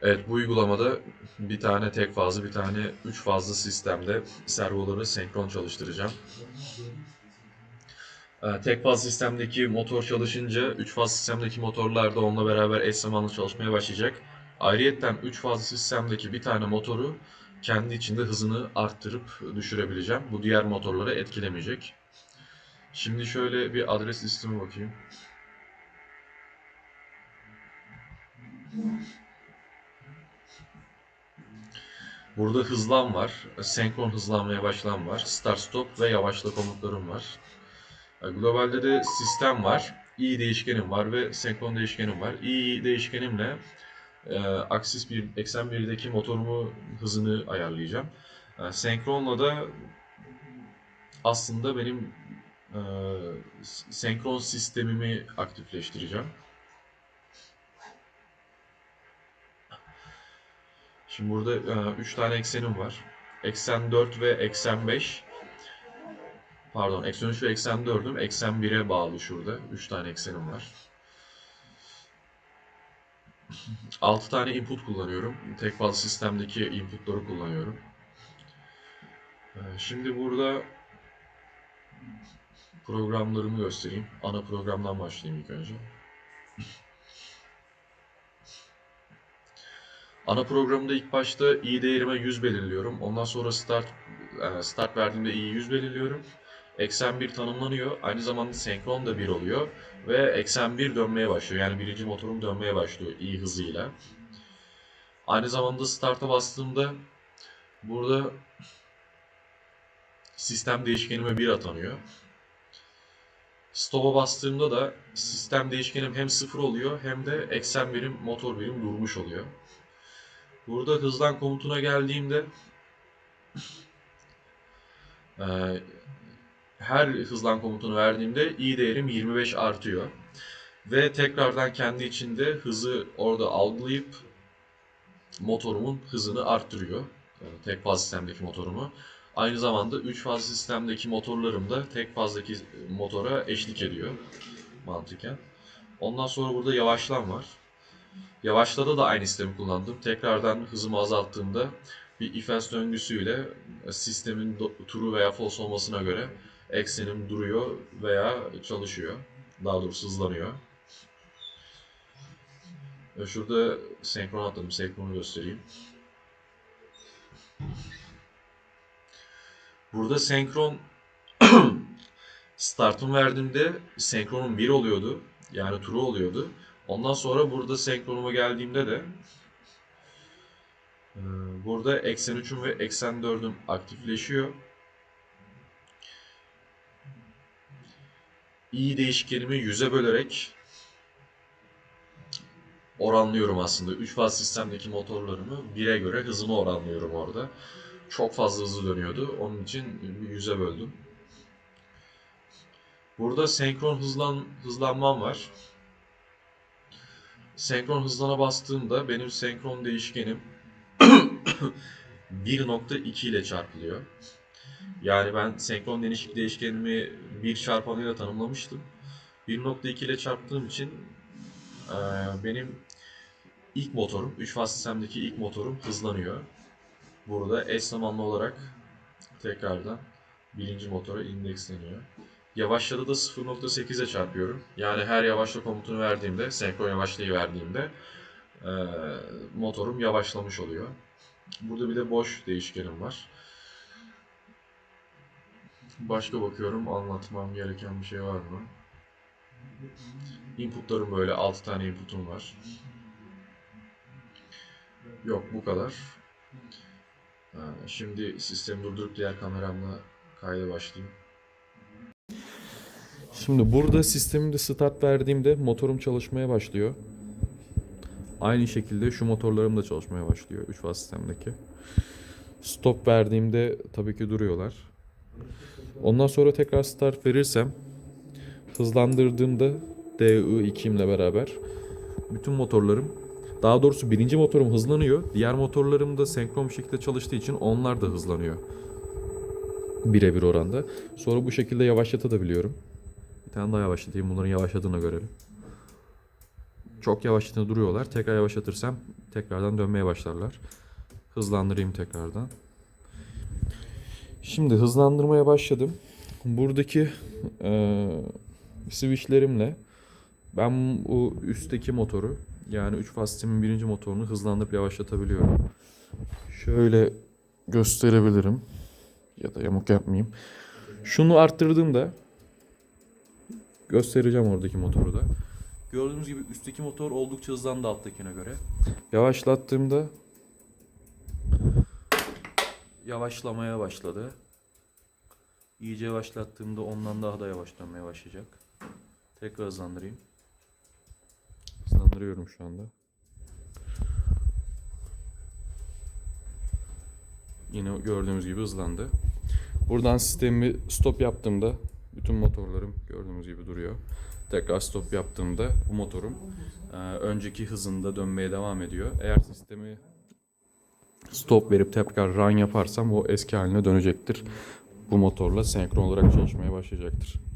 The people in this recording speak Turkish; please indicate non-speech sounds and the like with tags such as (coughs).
Evet bu uygulamada bir tane tek fazlı bir tane üç fazlı sistemde servoları senkron çalıştıracağım. Ee, Tek faz sistemdeki motor çalışınca üç faz sistemdeki motorlar da onunla beraber eş zamanlı çalışmaya başlayacak. Ayrıyetten üç fazlı sistemdeki bir tane motoru kendi içinde hızını arttırıp düşürebileceğim. Bu diğer motorları etkilemeyecek. Şimdi şöyle bir adres listeme bakayım. Burada hızlan var, senkron hızlanmaya başlan var, start stop ve yavaşla komutlarım var. E, Globalde de sistem var, i değişkenim var ve senkron değişkenim var. i değişkenimle e, aksis bir, eksen 1'deki motorumu hızını ayarlayacağım. E, senkronla da aslında benim e, senkron sistemimi aktifleştireceğim. Şimdi burada 3 tane eksenim var. Eksen 4 ve eksen 5. Pardon, eksen 3 ve eksen 4'üm eksen 1'e bağlı şurada. 3 tane eksenim var. 6 tane input kullanıyorum. Tek fazla sistemdeki inputları kullanıyorum. Ee, Şimdi burada programlarımı göstereyim. Ana programdan başlayayım ilk önce. Ana programda ilk başta i değerime 100 belirliyorum. Ondan sonra start e, start verdiğimde i'yi 100 belirliyorum. Eksen 1 tanımlanıyor. Aynı zamanda senkron da 1 oluyor. Ve eksen 1 dönmeye başlıyor. Yani birinci motorum dönmeye başlıyor i hızıyla. Aynı zamanda start'a bastığımda burada sistem değişkenime 1 atanıyor. Stop'a bastığımda da sistem değişkenim hem 0 oluyor hem de eksen birim motor birim durmuş oluyor. Burada hızlan komutuna geldiğimde eee, her hızlan komutunu verdiğimde i değerim 25 artıyor. Ve tekrardan kendi içinde hızı orada algılayıp motorumun hızını arttırıyor. Eee, Tek faz sistemdeki motorumu. Aynı zamanda 3 faz sistemdeki motorlarım da tek fazdaki motora eşlik ediyor mantıken. Ondan sonra burada yavaşlan var. Yavaşlada da aynı sistemi kullandım. Tekrardan hızımı azalttığımda bir if döngüsüyle sistemin true veya false olmasına göre eksenim duruyor veya çalışıyor. Daha doğrusu hızlanıyor. Şurada senkron atladım. Senkronu göstereyim. Burada senkron (clears throat) startımı verdiğimde senkronum 1 oluyordu. Yani true oluyordu. Ondan sonra burada senkronuma geldiğimde de e, burada eksen 3'üm ve eksen 4'üm aktifleşiyor. i değişkenimi 100'e bölerek oranlıyorum aslında. 3 faz sistemdeki motorlarımı 1'e göre hızını oranlıyorum orada. Çok fazla hızlı dönüyordu. Onun için 100'e böldüm. Burada senkron hızlan hızlanmam var. Senkron hızlana bastığımda benim senkron değişkenim (coughs) 1.2 ile çarpılıyor. Yani ben senkron değişik değişkenimi bir çarpanıyla tanımlamıştım. 1.2 ile çarptığım için eee, benim ilk motorum, 3 faz sistemdeki ilk motorum hızlanıyor. Burada eş zamanlı olarak tekrardan birinci motora indeksleniyor. Yavaşladı da 0.8'e çarpıyorum. Yani her yavaşla komutunu verdiğimde, senkron yavaşlayı verdiğimde eee, motorum yavaşlamış oluyor. Burada bir de boş değişkenim var. Başka bakıyorum anlatmam gereken bir şey var mı? Inputlarım böyle 6 tane inputum var. Yok bu kadar. Şimdi sistemi durdurup diğer kameramla kayda başlayayım. Şimdi burada sistemimde start verdiğimde motorum çalışmaya başlıyor. Aynı şekilde şu motorlarım da çalışmaya başlıyor 3 faz sistemdeki. Stop verdiğimde tabii ki duruyorlar. Ondan sonra tekrar start verirsem hızlandırdığımda DI2 ile beraber bütün motorlarım daha doğrusu birinci motorum hızlanıyor. Diğer motorlarım da senkron bir şekilde çalıştığı için onlar da hızlanıyor. Birebir oranda. Sonra bu şekilde yavaşlatabiliyorum. Bir tane daha yavaşlatayım. Bunların yavaşladığını görelim. çok yavaşladığında duruyorlar. Tekrar yavaşlatırsam tekrardan dönmeye başlarlar. Hızlandırayım tekrardan. Şimdi hızlandırmaya başladım. Buradaki eee switchlerimle ben bu üstteki motoru yani 3 faz sistemin birinci motorunu hızlandırıp yavaşlatabiliyorum. Şöyle gösterebilirim. Ya da yamuk yapmayayım. Şunu arttırdığımda göstereceğim oradaki motoru da. Gördüğünüz gibi üstteki motor oldukça hızlandı alttakine göre. Yavaşlattığımda yavaşlamaya başladı. İyice yavaşlattığımda ondan daha da yavaş dönmeye başlayacak. Tekrar hızlandırayım. Hızlandırıyorum şu anda. Yine gördüğümüz gibi hızlandı. Buradan sistemi stop yaptığımda bütün motorlarım gördüğünüz gibi duruyor. Tekrar stop yaptığımda bu motorum e, önceki hızında dönmeye devam ediyor. Eğer sistemi stop verip tekrar run yaparsam o eski haline dönecektir. Bu motorla senkron olarak çalışmaya başlayacaktır.